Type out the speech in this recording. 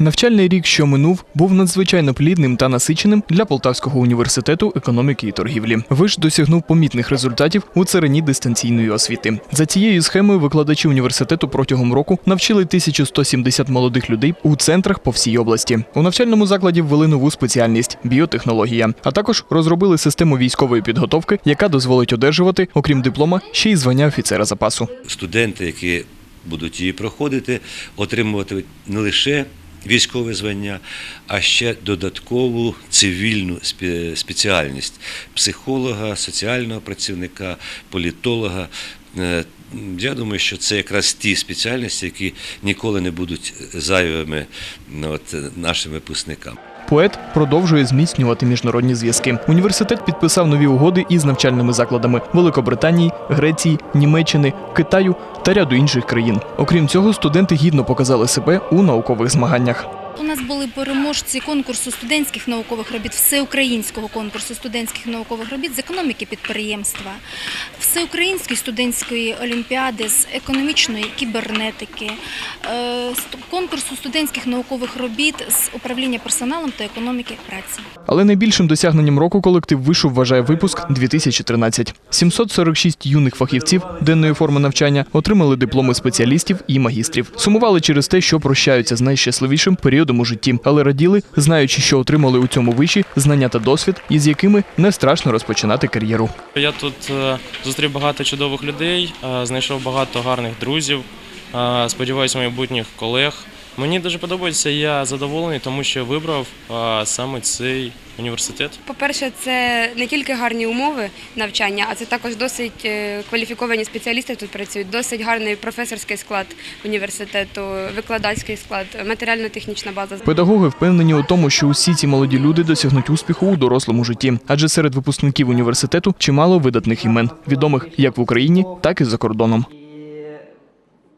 Навчальний рік, що минув, був надзвичайно плідним та насиченим для Полтавського університету економіки і торгівлі. Виш досягнув помітних результатів у царині дистанційної освіти. За цією схемою викладачі університету протягом року навчили 1170 молодих людей у центрах по всій області. У навчальному закладі ввели нову спеціальність біотехнологія, а також розробили систему військової підготовки, яка дозволить одержувати, окрім диплома, ще й звання офіцера запасу. студенти, які будуть її проходити, отримуватимуть не лише військове звання, а ще додаткову цивільну спеціальність психолога, соціального працівника, політолога. Е, Я думаю, що це якраз ті спеціальності, які ніколи не будуть зайвими ну, от, нашим випускникам. Поет продовжує зміцнювати міжнародні зв'язки. Університет підписав нові угоди із навчальними закладами Великобританії, Греції, Німеччини, Китаю та ряду інших країн. Окрім цього, студенти гідно показали себе у наукових змаганнях. У нас були переможці конкурсу студентських наукових робіт, всеукраїнського конкурсу студентських наукових робіт з економіки підприємства, всеукраїнської студентської олімпіади з економічної кібернетики, е, конкурсу студентських наукових робіт з управління персоналом та економіки праці. Але найбільшим досягненням року колектив вишу вважає випуск 2013. 746 юних фахівців денної форми навчання отримали дипломи спеціалістів і магістрів. Сумували через те, що прощаються з найщасливішим періодом у житті, але раділи, знаючи, що отримали у цьому виші знання та досвід, із якими не страшно розпочинати кар'єру. Я тут е, зустрів багато чудових людей, е, знайшов багато гарних друзів. е, Сподіваюся, майбутніх колег. Мені дуже подобається, я задоволений, тому що вибрав е, саме цей університет. По-перше, це не тільки гарні умови навчання, а це також досить е, кваліфіковані спеціалісти тут працюють, досить гарний професорський склад університету, викладацький склад, матеріально-технічна база. Педагоги впевнені у тому, що усі ці молоді люди досягнуть успіху у дорослому житті, адже серед випускників університету чимало видатних імен, відомих як в Україні, так і за кордоном.